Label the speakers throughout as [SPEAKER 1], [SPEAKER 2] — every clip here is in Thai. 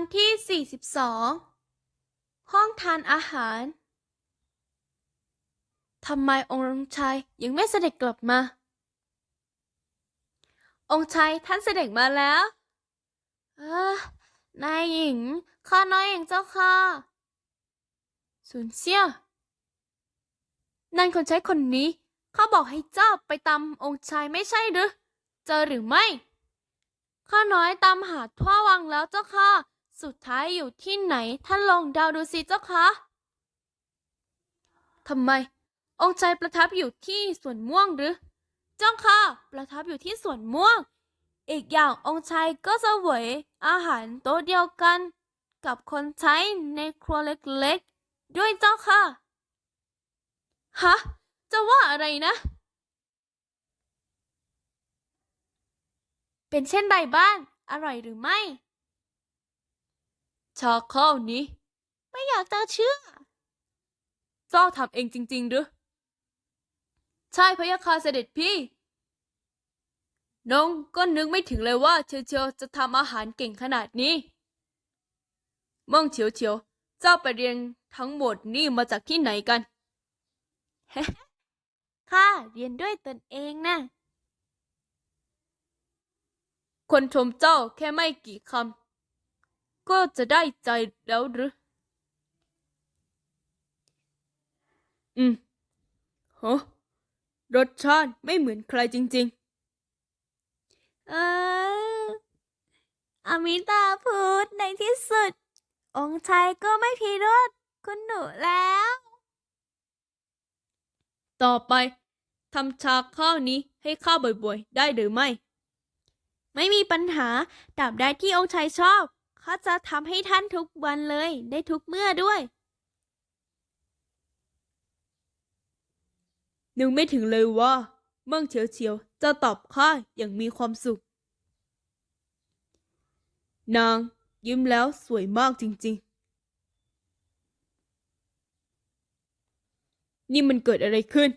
[SPEAKER 1] อนที่ 42 ห้องทานอาหาร ทำไมองค์ชายยังไม่เสด็จกลับมา องค์ชายท่านเสด็จมาแล้ว เออนายหญิง ข้าน้อยเองเจ้าค่ะ สุนเซียนั่นคนใช้คนนี้ เขาบอกให้เจ้าไปตามองค์ชายไม่ใช่หรือ เจอหรือไม่ข้าน้อยตามหาทั่ววังแล้วเจ้าค่ะ สุดท้ายอยู่ที่ไหน ท่านลองเดาดูสิเจ้าค่ะทำไม องค์ชายประทับอยู่ที่สวนม่วงหรือ เจ้าค่ะ ประทับอยู่ที่สวนม่วง อีกอย่างองค์ชายก็เสวยอาหารโต๊ะเดียวกัน กับคนใช้ในครัวเล็กๆ ด้วยเจ้าค่ะฮะจะว่าอะไรนะ เป็นเช่นใดบ้างอร่อยหรือไม่ ชาข้าวนี้ ไม่อยากจะเชื่อ เจ้าทำเองจริง ๆ หรือ ใช่พะยะค่ะเสด็จพี่ น้องก็นึกไม่ถึงเลยว่า เชียวเชียวจะทำอาหารเก่งขนาดนี้เม่องเฉียวเฉียวเจ้าไปเรียนทั้งหมดนี่มาจากที่ไหนกัน ข้าเรียนด้วยตนเองนะ คนชมเจ้าแค่ไม่กี่คำ ก็จะได้ใจแล้วหรือ อืมฮะรสชาติไม่เหมือนใครจริง ๆ เอออามิตาพูดในที่สุด องค์ชายก็ไม่พิโรธคุณหนูแล้ว ต่อไปทำชาข้าวนี้ให้ข้าบ่อยๆ ได้หรือไม่ ไม่มีปัญหาตราบใดที่องค์ชายชอบ ข้าจะทำให้ท่านทุกวันเลยได้ทุกเมื่อด้วย นึกไม่ถึงเลยว่าเมืองเฉียวเฉียวจะตอบข้าอย่างมีความสุข นางยิ้มแล้วสวยมากจริง ๆ นี่มันเกิดอะไรขึ้น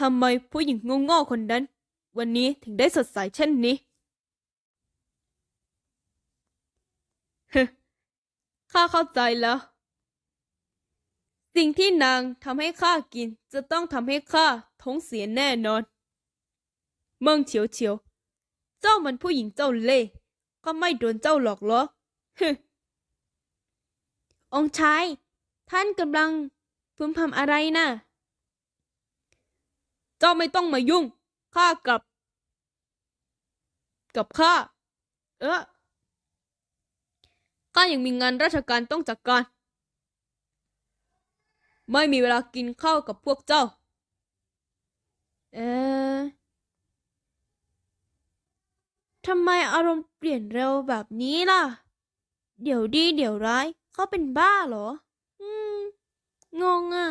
[SPEAKER 1] ทำไมผู้หญิงโง่ๆคนนั้น วันนี้ถึงได้สดใสเช่นนี้ ข้าเข้าใจแล้ว สิ่งที่นางทำให้ข้ากิน จะต้องทำให้ข้าท้องเสียแน่นอน เมืองเฉียวเฉียว เจ้ามันผู้หญิงเจ้าเล่ก็ไม่โดนเจ้าหลอกล้อฮึองชาย ท่านกำลังพึมพำอะไรนะ่ะ เจ้าไม่ต้องมายุ่ง ข้ากลับ กับข้า เออ ข้ายังมีงานราชการต้องจัดการ ไม่มีเวลากินข้าวกับพวกเจ้า เออทำไมอารมณ์เปลี่ยนเร็วแบบนี้ล่ะ เดี๋ยวดีเดี๋ยวร้ายเขาเป็นบ้าเหรอ อืม งงอะ